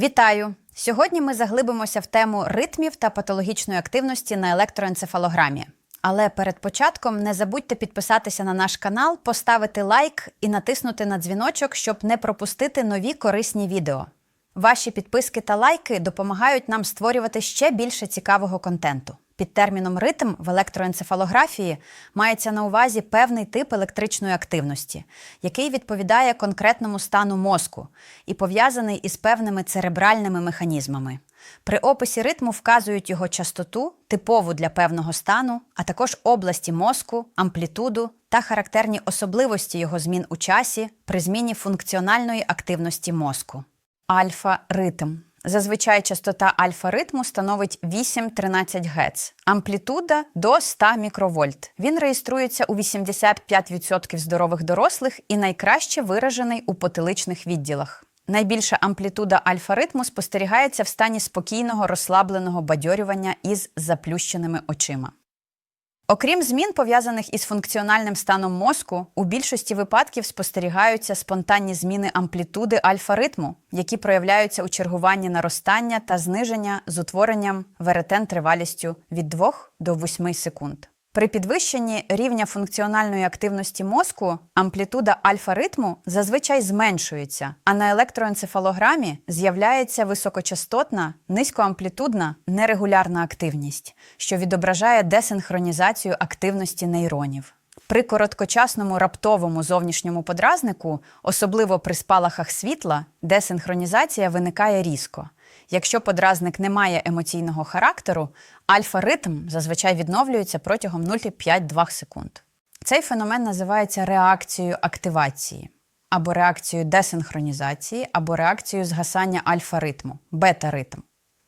Вітаю! Сьогодні ми заглибимося в тему ритмів та патологічної активності на електроенцефалограмі. Але перед початком не забудьте підписатися на наш канал, поставити лайк і натиснути на дзвіночок, щоб не пропустити нові корисні відео. Ваші підписки та лайки допомагають нам створювати ще більше цікавого контенту. Під терміном ритм в електроенцефалографії мається на увазі певний тип електричної активності, який відповідає конкретному стану мозку і пов'язаний із певними церебральними механізмами. При описі ритму вказують його частоту, типову для певного стану, а також області мозку, амплітуду та характерні особливості його змін у часі при зміні функціональної активності мозку. Альфа-ритм. Зазвичай частота альфа-ритму становить 8-13 Гц, амплітуда до 100 мікровольт. Він реєструється у 85% здорових дорослих і найкраще виражений у потиличних відділах. Найбільша амплітуда альфа-ритму спостерігається в стані спокійного розслабленого бадьорювання із заплющеними очима. Окрім змін, пов'язаних із функціональним станом мозку, у більшості випадків спостерігаються спонтанні зміни амплітуди альфа-ритму, які проявляються у чергуванні наростання та зниження з утворенням веретен тривалістю від 2 до 8 секунд. При підвищенні рівня функціональної активності мозку амплітуда альфа-ритму зазвичай зменшується, а на електроенцефалограмі з'являється високочастотна, низькоамплітудна, нерегулярна активність, що відображає десинхронізацію активності нейронів. При короткочасному раптовому зовнішньому подразнику, особливо при спалахах світла, десинхронізація виникає різко. Якщо подразник не має емоційного характеру, альфа-ритм зазвичай відновлюється протягом 0,5-2 секунд. Цей феномен називається реакцією активації, або реакцією десинхронізації, або реакцією згасання альфа-ритму, бета-ритм.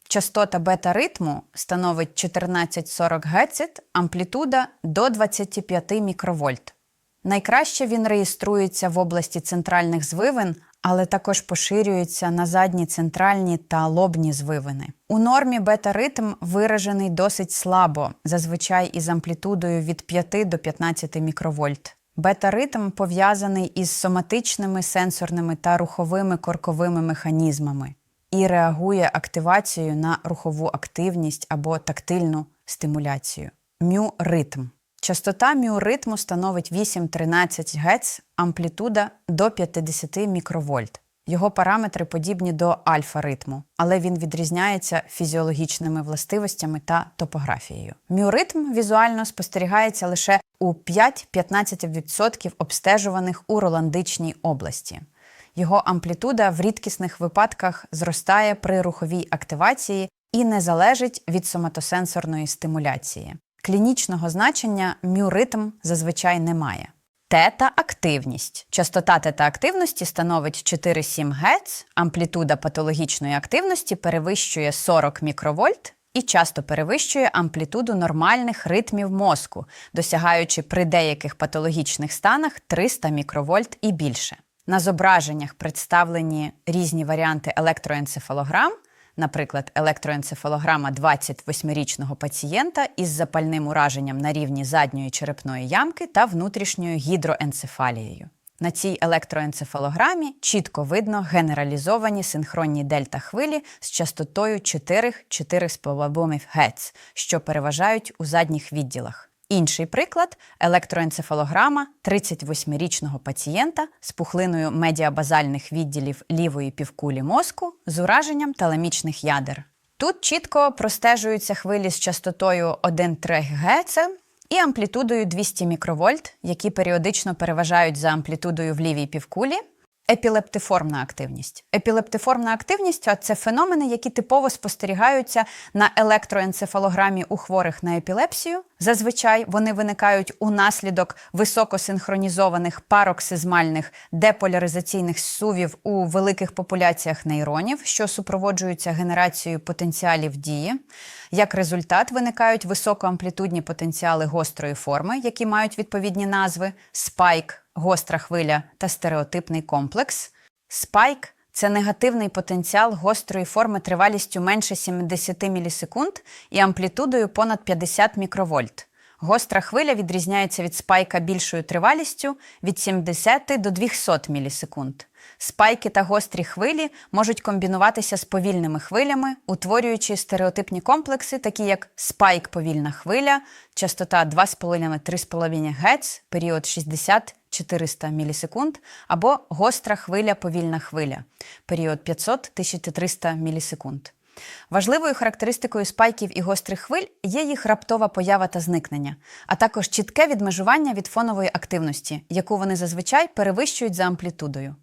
Частота бета-ритму становить 1440 Гц, амплітуда до 25 мікровольт. Найкраще він реєструється в області центральних звивин, але також поширюється на задні центральні та лобні звивини. У нормі бета-ритм виражений досить слабо, зазвичай із амплітудою від 5 до 15 мікровольт. Бета-ритм пов'язаний із соматичними сенсорними та руховими корковими механізмами і реагує активацією на рухову активність або тактильну стимуляцію. Мю-ритм. Частота міоритму становить 8-13 Гц, амплітуда до 50 мікровольт. Його параметри подібні до альфа-ритму, але він відрізняється фізіологічними властивостями та топографією. Міоритм візуально спостерігається лише у 5-15% обстежуваних у роландичній області. Його амплітуда в рідкісних випадках зростає при руховій активації і не залежить від соматосенсорної стимуляції. Клінічного значення мюритм зазвичай немає. Тета-активність. Частота тета-активності становить 4,7 Гц, амплітуда патологічної активності перевищує 40 мікровольт і часто перевищує амплітуду нормальних ритмів мозку, досягаючи при деяких патологічних станах 300 мікровольт і більше. На зображеннях представлені різні варіанти електроенцефалограм, наприклад, електроенцефалограма 28-річного пацієнта із запальним ураженням на рівні задньої черепної ямки та внутрішньою гідроенцефалією. На цій електроенцефалограмі чітко видно генералізовані синхронні дельта-хвилі з частотою 4-4,5 Гц, що переважають у задніх відділах. Інший приклад електроенцефалограма 38-річного пацієнта з пухлиною медіабазальних відділів лівої півкулі мозку з ураженням таламічних ядер. Тут чітко простежуються хвилі з частотою 1,3 Гц і амплітудою 200 мікровольт, які періодично переважають за амплітудою в лівій півкулі. Епілептиформна активність. Епілептиформна активність це феномени, які типово спостерігаються на електроенцефалограмі у хворих на епілепсію. Зазвичай вони виникають унаслідок високосинхронізованих пароксизмальних деполяризаційних сувів у великих популяціях нейронів, що супроводжуються генерацією потенціалів дії. Як результат, виникають високоамплітудні потенціали гострої форми, які мають відповідні назви спайк гостра хвиля та стереотипний комплекс. Спайк це негативний потенціал гострої форми тривалістю менше 70 мілісекунд і амплітудою понад 50 мікровольт. Гостра хвиля відрізняється від спайка більшою тривалістю від 70 до 200 мілісекунд. Спайки та гострі хвилі можуть комбінуватися з повільними хвилями, утворюючи стереотипні комплекси, такі як спайк повільна хвиля, частота 2,5-3,5 Гц, період 60-400 мілісекунд, або гостра хвиля повільна хвиля, період 500-1300 мілісекунд. Важливою характеристикою спайків і гострих хвиль є їх раптова поява та зникнення, а також чітке відмежування від фонової активності, яку вони зазвичай перевищують за амплітудою.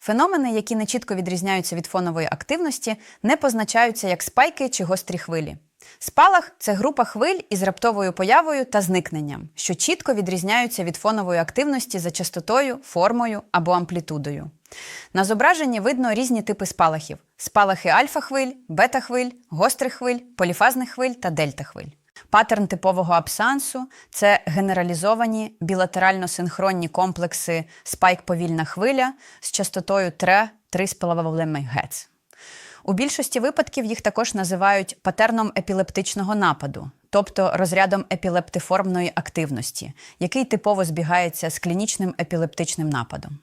Феномени, які не чітко відрізняються від фонової активності, не позначаються як спайки чи гострі хвилі. Спалах це група хвиль із раптовою появою та зникненням, що чітко відрізняються від фонової активності за частотою, формою або амплітудою. На зображенні видно різні типи спалахів: спалахи альфа-хвиль, бета-хвиль, гострих хвиль, поліфазних хвиль та дельта-хвиль. Паттерн типового абсансу це генералізовані білатерально-синхронні комплекси спайк-повільна хвиля з частотою 3-3,5 Гц. У більшості випадків їх також називають патерном епілептичного нападу, тобто розрядом епілептиформної активності, який типово збігається з клінічним епілептичним нападом.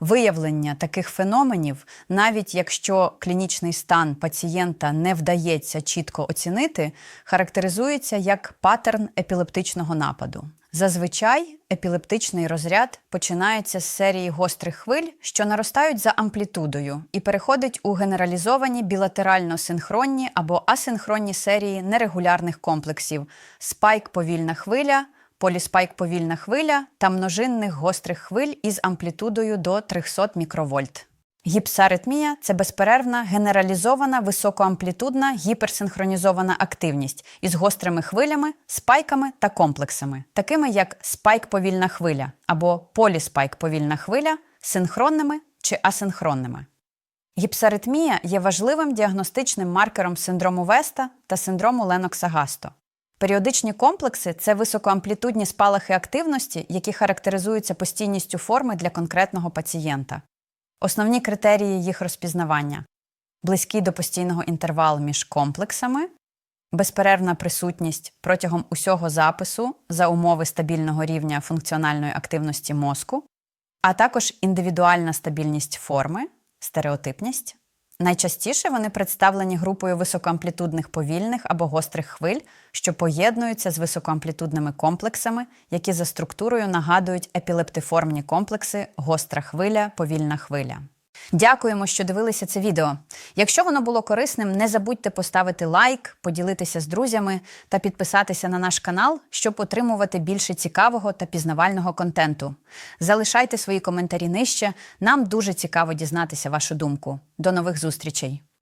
Виявлення таких феноменів, навіть якщо клінічний стан пацієнта не вдається чітко оцінити, характеризується як паттерн епілептичного нападу. Зазвичай епілептичний розряд починається з серії гострих хвиль, що наростають за амплітудою, і переходить у генералізовані білатерально синхронні або асинхронні серії нерегулярних комплексів спайк повільна хвиля, поліспайк повільна хвиля та множинних гострих хвиль із амплітудою до 300 мікровольт. Гіпсаритмія це безперервна генералізована високоамплітудна гіперсинхронізована активність із гострими хвилями, спайками та комплексами, такими як спайк повільна хвиля або поліспайк повільна хвиля, синхронними чи асинхронними. Гіпсаритмія є важливим діагностичним маркером синдрому Веста та синдрому Ленокса-Гасто. Періодичні комплекси це високоамплітудні спалахи активності, які характеризуються постійністю форми для конкретного пацієнта. Основні критерії їх розпізнавання: близький до постійного інтервалу між комплексами, безперервна присутність протягом усього запису за умови стабільного рівня функціональної активності мозку, а також індивідуальна стабільність форми, стереотипність. Найчастіше вони представлені групою високоамплітудних повільних або гострих хвиль, що поєднуються з високоамплітудними комплексами, які за структурою нагадують епілептиформні комплекси гостра хвиля, повільна хвиля. Дякуємо, що дивилися це відео. Якщо воно було корисним, не забудьте поставити лайк, поділитися з друзями та підписатися на наш канал, щоб отримувати більше цікавого та пізнавального контенту. Залишайте свої коментарі нижче. Нам дуже цікаво дізнатися вашу думку. До нових зустрічей!